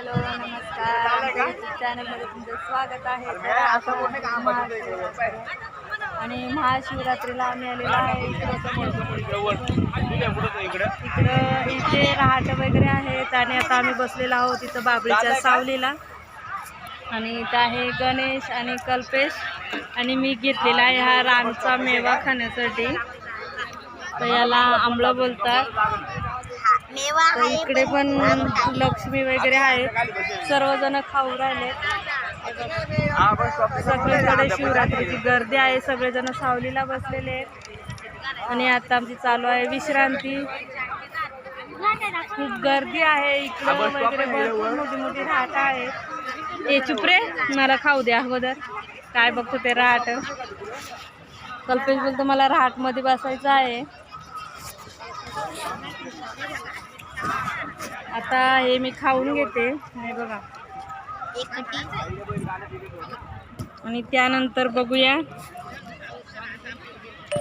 Hello नमस्कार. चॅनलमध्ये तुमचं स्वागत आहे. आणि महाशिवरात्रीला आम्ही आलेलो आहे इकडं इथे रहाट वगैरे आहेत आणि आता आम्ही बसलेलो आहोत इथं बाबळीच्या सावलीला. आणि इथं आहे गणेश आणि कल्पेश. आणि मी घेतलेला आहे हा रानचा मेवा खाण्यासाठी. तर याला आंबळं बोलतात. तर इकडे पण लक्ष्मी वगैरे आहेत. सर्वजण खाऊ राहिले. सगळीकडे शिवरात्रीची गर्दी आहे. सगळेजण सावलीला बसलेले आहेत. आणि आता आमची चालू आहे विश्रांती. खूप गर्दी आहे इकडं वगैरे. भरपूर मोठी मोठी राहट आहेत ए चुपरे मला खाऊ द्या अगोदर. काय बघतो ते राहट कल्पेश बोलतो मला राहटमध्ये बसायचं आहे. आता हे मी खाऊन घेते. हे बघा. आणि त्यानंतर बघूया.